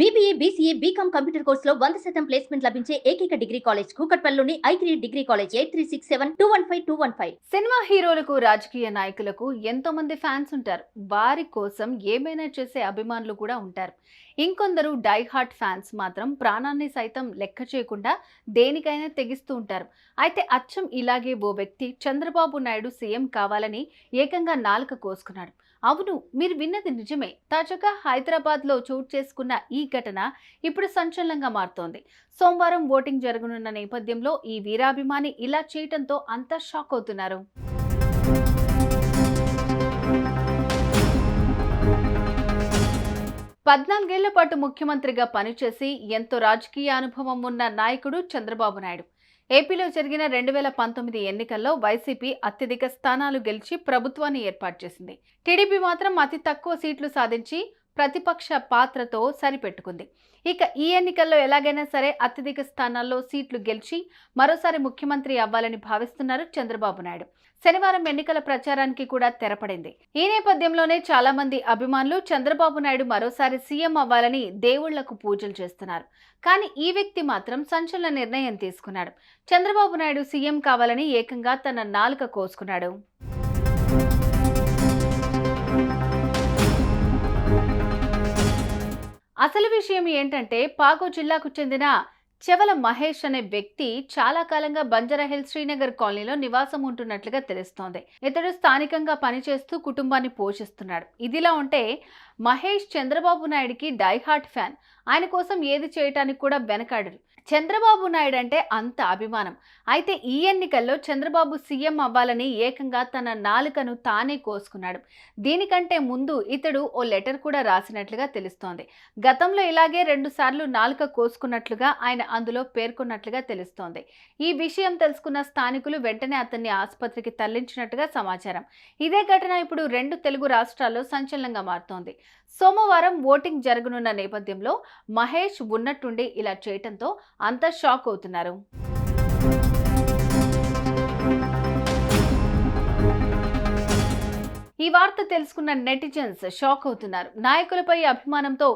BBA BCA BCom computer కోర్సులో వంద శాతం ప్లేస్మెంట్ లభించే ఏకైక డిగ్రీ కాలేజ్ కూకట్పల్లిలోని ఐక్రీ degree college eight three six seven two one five two one five cinema హీరోలకు రాజకీయ నాయకులకు ఎంతో మంది ఫ్యాన్స్ ఉంటారు. వారి కోసం ఏమైనా చేసే అభిమానులు కూడా ఉంటారు. ఇంకొందరు డై హార్ట్ ఫ్యాన్స్ మాత్రం ప్రాణాన్ని సైతం లెక్క చేయకుండా దేనికైనా తెగిస్తూ ఉంటారు. అయితే అచ్చం ఇలాగే ఓ వ్యక్తి చంద్రబాబు నాయుడు సీఎం కావాలని ఏకంగా నాలుక కోసుకున్నాడు. అవును మీరు విన్నది నిజమే. తాజాగా హైదరాబాద్లో చోటు చేసుకున్న ఈ ఘటన ఇప్పుడు సంచలనంగా మారుతోంది. సోమవారం ఓటింగ్ జరగనున్న నేపథ్యంలో ఈ వీరాభిమాని ఇలా చేయటంతో అంతా షాక్ అవుతున్నారు. పద్నాలుగేళ్ళ పాటు ముఖ్యమంత్రిగా పనిచేసి ఎంతో రాజకీయ అనుభవం ఉన్న నాయకుడు చంద్రబాబు నాయుడు. ఏపీలో జరిగిన రెండు వేల పంతొమ్మిది ఎన్నికల్లో వైసీపీ అత్యధిక స్థానాలు గెలిచి ప్రభుత్వాన్ని ఏర్పాటు చేసింది. టీడీపీ మాత్రం అతి తక్కువ సీట్లు సాధించి ప్రతిపక్ష పాత్రతో సరిపెట్టుకుంది. ఇక ఈ ఎన్నికల్లో ఎలాగైనా సరే అత్యధిక స్థానాల్లో సీట్లు గెలిచి మరోసారి ముఖ్యమంత్రి అవ్వాలని భావిస్తున్నారు చంద్రబాబు నాయుడు. శనివారం ఎన్నికల ప్రచారానికి కూడా తెరపడింది. ఈ నేపథ్యంలోనే చాలా మంది అభిమానులు చంద్రబాబు నాయుడు మరోసారి సీఎం అవ్వాలని దేవుళ్ళకు పూజలు చేస్తున్నారు. కానీ ఈ వ్యక్తి మాత్రం సంచలన నిర్ణయం తీసుకున్నాడు. చంద్రబాబు నాయుడు సీఎం కావాలని ఏకంగా తన నాలుక కోసుకున్నాడు. అసలు విషయం ఏంటంటే పాగో జిల్లాకు చెందిన చెవల మహేష్ అనే వ్యక్తి చాలా కాలంగా బంజారాహిల్ శ్రీనగర్ కాలనీలో నివాసం ఉంటున్నట్లుగా తెలుస్తోంది. ఇతడు స్థానికంగా పనిచేస్తూ కుటుంబాన్ని పోషిస్తున్నాడు. ఇదిలా ఉంటే మహేష్ చంద్రబాబు నాయుడికి డైహార్ట్ ఫ్యాన్. ఆయన కోసం ఏది చేయటానికి కూడా వెనకాడరు. చంద్రబాబు నాయుడు అంటే అంత అభిమానం. అయితే ఈ ఎన్నికల్లో చంద్రబాబు సీఎం అవ్వాలని ఏకంగా తన నాలుకను తానే కోసుకున్నాడు. దీనికంటే ముందు ఇతడు ఓ లెటర్ కూడా రాసినట్లుగా తెలుస్తోంది. గతంలో ఇలాగే రెండుసార్లు నాలుక కోసుకున్నట్లుగా ఆయన అందులో పేర్కొన్నట్లుగా తెలుస్తోంది. ఈ విషయం తెలుసుకున్న స్థానికులు వెంటనే అతన్ని ఆసుపత్రికి తరలించినట్టుగా సమాచారం. ఇదే ఘటన ఇప్పుడు రెండు తెలుగు రాష్ట్రాల్లో సంచలనంగా మారుతోంది. సోమవారం ఓటింగ్ జరగనున్న నేపథ్యంలో మహేష్ ఉన్నట్టుండి ఇలా చేయటంతో అంతా షాక్ అవుతున్నారు. ఈ వార్త తెలుసుకున్న నెటిజన్స్ షాక్ అవుతున్నారు. నాయకులపై అభిమానంతో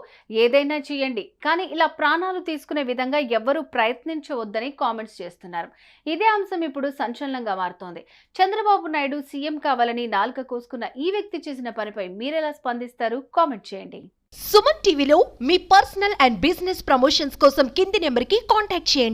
ఏదైనా చేయండి కానీ ఇలా ప్రాణాలు తీసుకునే విధంగా ఎవ్వరూ ప్రయత్నించవద్దని కామెంట్స్ చేస్తున్నారు. ఇదే అంశం ఇప్పుడు సంచలనంగా మారుతోంది. చంద్రబాబు నాయుడు సీఎం కావాలని నాలుక కోసుకున్న ఈ వ్యక్తి చేసిన పనిపై మీరెలా స్పందిస్తారు? కామెంట్ చేయండి. సుమన్ టీవీలో మీ పర్సనల్ అండ్ బిజినెస్ ప్రమోషన్స్ కోసం కింది నెంబర్కి కాంటాక్ట్ చేయండి.